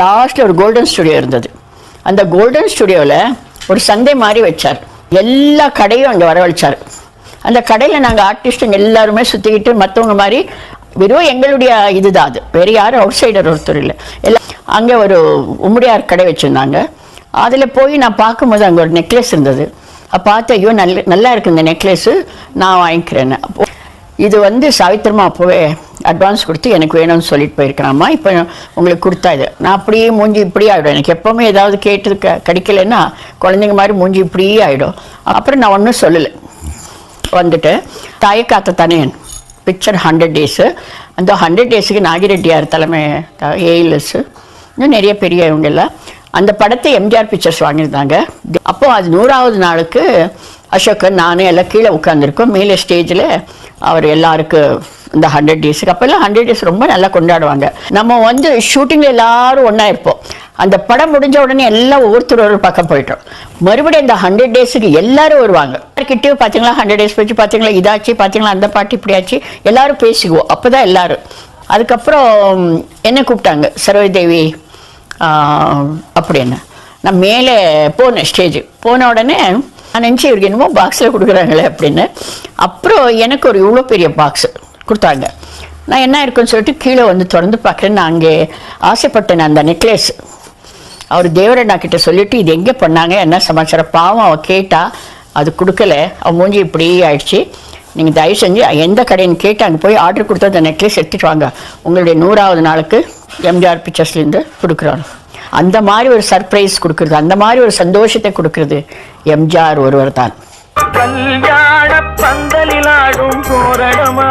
லாஸ்ட்டில் ஒரு golden studio இருந்தது. அந்த கோல்டன் ஸ்டுடியோவில் ஒரு சந்தை மாதிரி வச்சார். எல்லா கடையும் அங்கே வரவழைச்சார். அந்த கடையில் நாங்கள் ஆர்டிஸ்ட்டுங்க எல்லாருமே சுற்றிக்கிட்டு மற்றவங்க மாதிரி வெறும் எங்களுடைய இதுதான் அது. வேறு யாரும் அவுட் சைடர் ஒருத்தர் இல்லை. எல்லாம் அங்கே ஒரு உம்முடியார் கடை வச்சுருந்தாங்க. அதில் போய் நான் பார்க்கும்போது அங்கே ஒரு நெக்லஸ் இருந்தது. அப்ப பார்த்து ஐயோ நல்ல நல்லா இருக்கு இந்த நெக்லஸ்ஸு நான் வாங்கிக்கிறேன்னு. இது வந்து சாவித்திரமா அப்போவே அட்வான்ஸ் கொடுத்து எனக்கு வேணும்னு சொல்லிட்டு போயிருக்கிறாம்மா. இப்போ உங்களுக்கு கொடுத்தா இது. நான் அப்படியே மூஞ்சி இப்படியே ஆகிடும் எனக்கு எப்போவுமே ஏதாவது கேட்டு க கிடைக்கலன்னா குழந்தைங்க மாதிரி மூஞ்சி இப்படியே ஆகிடும் அப்புறம் நான் ஒன்றும் சொல்லலை. வந்துட்டு தாயை காத்த தனையன் பிக்சர் ஹண்ட்ரட் டேஸு அந்த ஹண்ட்ரட் டேஸுக்கு நாகிரெட்டியார் தலைமை ஏஎல்எஸ் இன்னும் நிறைய பெரிய இவங்க எல்லாம். அந்த படத்தை எம்ஜிஆர் பிக்சர்ஸ் வாங்கியிருந்தாங்க. அப்போது அது நூறாவது நாளுக்கு அசோகன் நானே எல்லாம் கீழே உட்காந்துருக்கோம் மேலே ஸ்டேஜில் அவர் எல்லாருக்கும் இந்த ஹண்ட்ரட் டேஸுக்கு அப்போல்லாம் ஹண்ட்ரட் டேஸ் ரொம்ப நல்லா கொண்டாடுவாங்க. நம்ம வந்து ஷூட்டிங்கில் எல்லாரும் ஒன்றா இருப்போம். அந்த படம் முடிஞ்ச உடனே எல்லாம் ஒவ்வொருத்தர் ஒரு பக்கம் போயிட்டோம். மறுபடியும் இந்த ஹண்ட்ரட் டேஸுக்கு எல்லாரும் வருவாங்க. யார்கிட்டயும் பார்த்தீங்களா ஹண்ட்ரட் டேஸ் போச்சு பார்த்தீங்களா இதாச்சு பார்த்தீங்களா அந்த பாட்டு இப்படியாச்சு எல்லாரும் பேசிக்குவோம். அப்போ தான் எல்லாரும். அதுக்கப்புறம் என்ன கூப்பிட்டாங்க சரோஜி தேவி அப்படின்னு நான் மேலே போனேன் ஸ்டேஜ் போன உடனே நான் நினச்சி இவருக்கு என்னமோ பாக்ஸில் கொடுக்குறாங்களே அப்படின்னு. அப்புறம் எனக்கு ஒரு இவ்வளோ பெரிய பாக்ஸ் கொடுத்தாங்க. நான் என்ன இருக்குன்னு சொல்லிட்டு கீழே வந்து திறந்து பார்க்குறேன். நான் அங்கே ஆசைப்பட்டேன் அந்த நெக்லஸ் அவர் தேவரண்ணா கிட்ட சொல்லிவிட்டு இது எங்கே பண்ணாங்க? என்ன சமாச்சாரம்? பாவம் அவள் கேட்டா அது கொடுக்கல. அவன் மூஞ்சி இப்படி ஆயிடுச்சு. நீங்கள் தயவு செஞ்சு எந்த கடைன்னு கேட்டு அங்கே போய் ஆர்டர் கொடுத்து அந்த நெக்லஸ் எடுத்துகிட்டு வாங்க. உங்களுடைய நூறாவது நாளுக்கு எம்ஜிஆர் பிக்சர்ஸ்லேருந்து கொடுக்குறாங்க அந்த மாதிரி ஒரு சர்ப்ரைஸ் கொடுக்குறது அந்த மாதிரி ஒரு சந்தோஷத்தை கொடுக்கறது எம்ஜிஆர் ஒருவர் தான். கல்யாண பந்தலிலாடும் தோரணமா